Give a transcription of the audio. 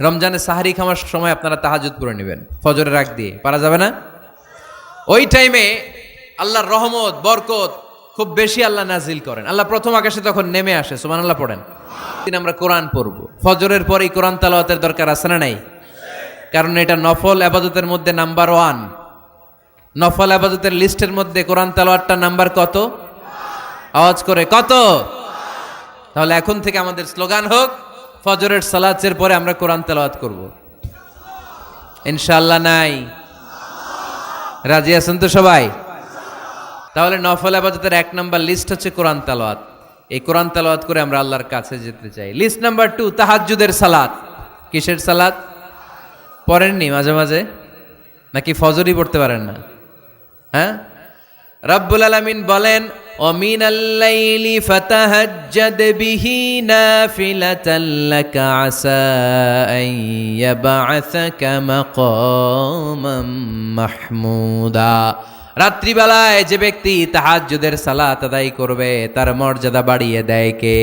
রমজানে সাহারি খাওয়ার সময় আপনারা তাহাজুদ করে নেবেন। ফজরের রাগ দিয়ে। পারা যাবে না? ওই টাইমে আল্লাহর রহমত, বরকত খুব বেশি আল্লাহ নাজিল করেন। আল্লাহ প্রথম আকাশে তখন নেমে আসে সুমান আল্লাহ পড়েন। দিন আমরা কোরআন পড়ব। ফজরের পরেই কোরআন তালাওয়াতের দরকার আছে না নাই? কারণ এটা নফল আবাদতের মধ্যে নাম্বার ওয়ান নফল আবাদতের লিস্টের মধ্যে কোরআন তালাওয়াতটা নাম্বার কত? আওয়াজ করে কত? তাহলে এখন থেকে আমাদের স্লোগান হোক ফজরের সালাতের পরে আমরা কোরআন তেলাওয়াত করব। ইনশাআল্লাহ নাই। রাজি আছেন তো সবাই? তাহলে নফল আবাদতের এক নাম্বার লিস্ট হচ্ছে কোরআন তালাওয়াত। এই কোরআন তালাওয়াত করে আমরা আল্লাহর কাছে যেতে চাই। লিস্ট নাম্বার টু তাহাজ্জুদের সালাত। কিসের সালাত? পড়েননি মাঝে মাঝে? নাকি ফজরই পড়তে পারেন না? হ্যাঁ? রব্বুল আলামিন বলেন ومن الليل فتهجد به نافلة لك عسى أن يبعثك مقاما محمودا রাত্রিবেলায় যে ব্যক্তি তাহাজ্জুদের সালাত আদায় করবে তার মর্যাদা বাড়িয়ে দেয় কে